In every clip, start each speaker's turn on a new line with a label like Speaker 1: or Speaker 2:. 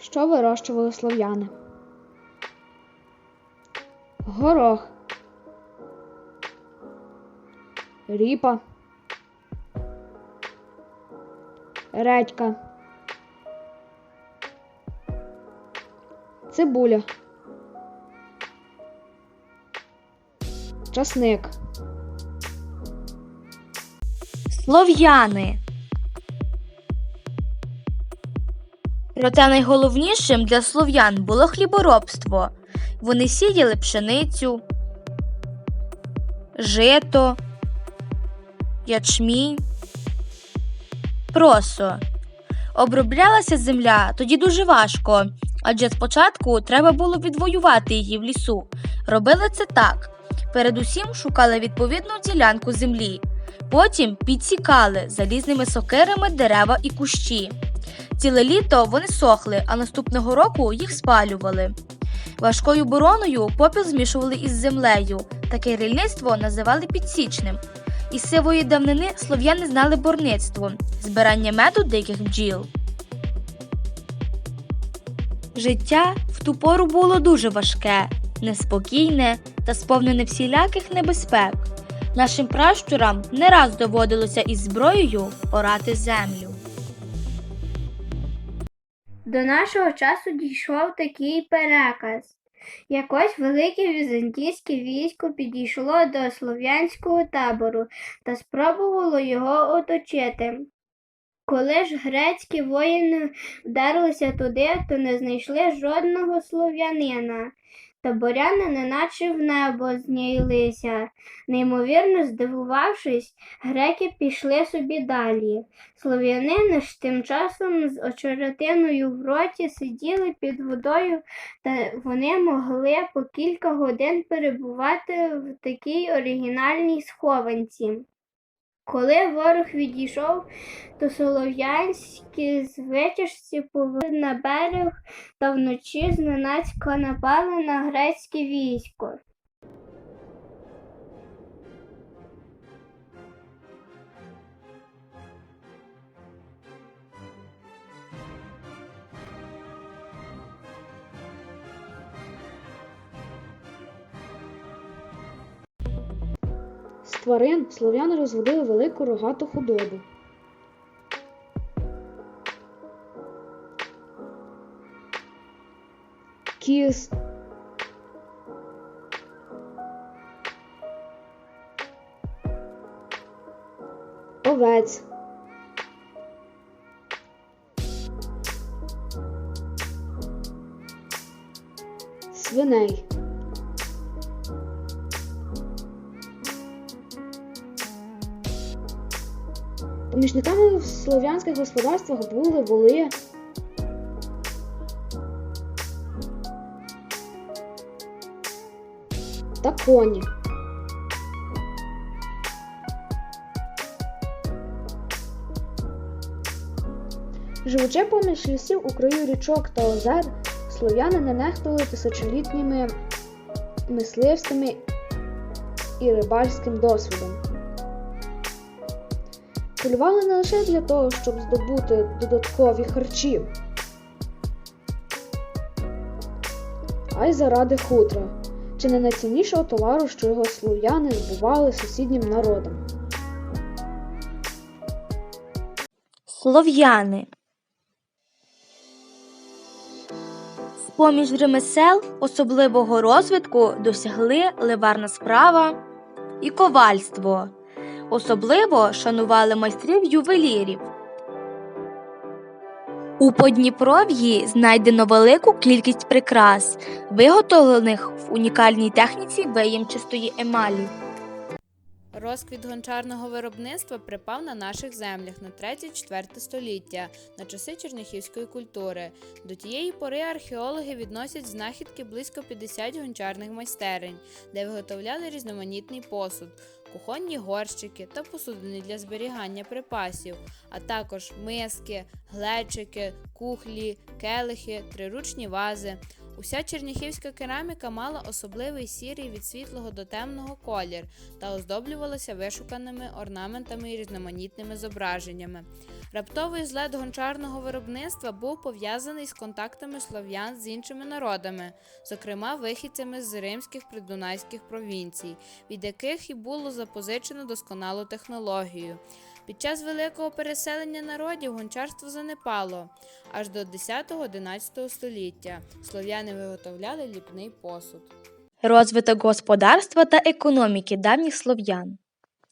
Speaker 1: Що вирощували слов'яни? Горох. Ріпа. Редька. Цибуля. Часник.
Speaker 2: Слов'яни. Проте найголовнішим для слов'ян було хліборобство. Вони сіяли пшеницю, жито, ячмінь, просо. Оброблялася земля тоді дуже важко, адже спочатку треба було відвоювати її в лісу. Робили це так: передусім шукали відповідну ділянку землі. Потім підсікали залізними сокирами дерева і кущі. Ціле літо вони сохли, а наступного року їх спалювали. Важкою бороною попіл змішували із землею. Таке рільництво називали підсічним. Із сивої давнини слов'яни знали борництво збирання меду диких бджіл. Життя в ту пору було дуже важке, неспокійне та сповнене всіляких небезпек. Нашим пращурам не раз доводилося із зброєю орати землю.
Speaker 3: До нашого часу дійшов такий переказ. Якось велике візантійське військо підійшло до слов'янського табору та спробувало його оточити. Коли ж грецькі воїни вдарилися туди, то не знайшли жодного слов'янина. Таборяни неначе в небо знялися. Неймовірно здивувавшись, греки пішли собі далі. Слов'янини ж тим часом з очеретиною в роті сиділи під водою, та вони могли по кілька годин перебувати в такій оригінальній схованці. Коли ворог відійшов, то солов'янські звитяжці повели на берег та вночі зненацька напали на грецьке військо.
Speaker 1: Тварин слов'яни розводили велику рогату худобу. Кіз. Овець. Свиней. Помічниками в слов'янських господарствах були воли, та коні. Живучи поміж лісів у краю річок та озер, слов'яни не нехтували тисячолітніми мисливськими і рибальським досвідом. Полювали не лише для того, щоб здобути додаткові харчі, а й заради хутра, чи не найціннішого товару, що його слов'яни збували сусіднім народам.
Speaker 2: Слов'яни. З-поміж ремесел особливого розвитку досягли ливарна справа і ковальство. Особливо шанували майстрів ювелірів. У Подніпров'ї знайдено велику кількість прикрас, виготовлених в унікальній техніці виємчастої емалі.
Speaker 4: Розквіт гончарного виробництва припав на наших землях на 3-4 століття, на часи черняхівської культури. До тієї пори археологи відносять знахідки близько 50 гончарних майстерень, де виготовляли різноманітний посуд, кухонні горщики та посудини для зберігання припасів, а також миски, глечики, кухлі, келихи, триручні вази. Уся черніхівська кераміка мала особливий сірий від світлого до темного колір та оздоблювалася вишуканими орнаментами і різноманітними зображеннями. Раптовий злет гончарного виробництва був пов'язаний з контактами слов'ян з іншими народами, зокрема вихідцями з римських придунайських провінцій, від яких і було запозичено досконалу технологію. Під час великого переселення народів гончарство занепало аж до 10-11 століття. Слов'яни виготовляли ліпний посуд.
Speaker 2: Розвиток господарства та економіки давніх слов'ян.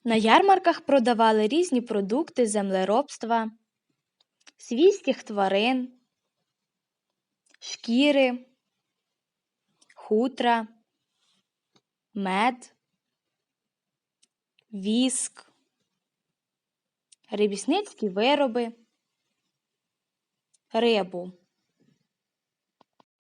Speaker 2: На ярмарках продавали різні продукти землеробства, свійських тварин, шкіри, хутра, мед, віск, рибісницькі вироби, рибу.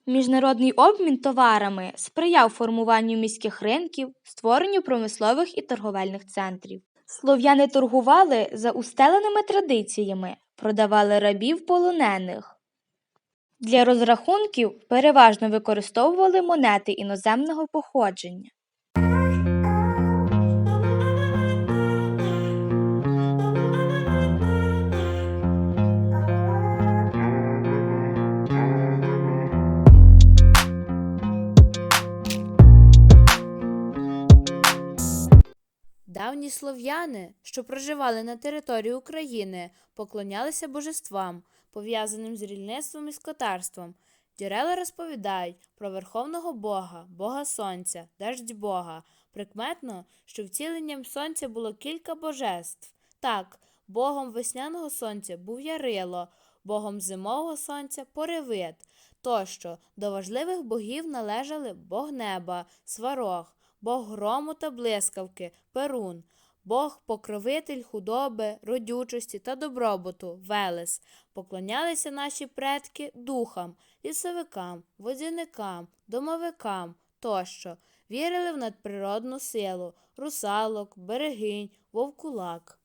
Speaker 2: Міжнародний обмін товарами сприяв формуванню міських ринків, створенню промислових і торговельних центрів. Слов'яни торгували за устеленими традиціями, продавали рабів полонених. Для розрахунків переважно використовували монети іноземного походження.
Speaker 4: Давні слов'яни, що проживали на території України, поклонялися божествам, пов'язаним з рільництвом і скотарством. Джерела розповідають про верховного Бога, Бога Сонця, дождь Бога. Прикметно, що вціленням сонця було кілька божеств. Так, богом весняного сонця був Ярило, богом зимового сонця Поревит. Тощо до важливих богів належали Бог неба, Сварог, Бог грому та блискавки, Перун, Бог покровитель худоби, родючості та добробуту, Велес. Поклонялися наші предки духам, лісовикам, водяникам, домовикам тощо. Вірили в надприродну силу, русалок, берегинь, вовкулак.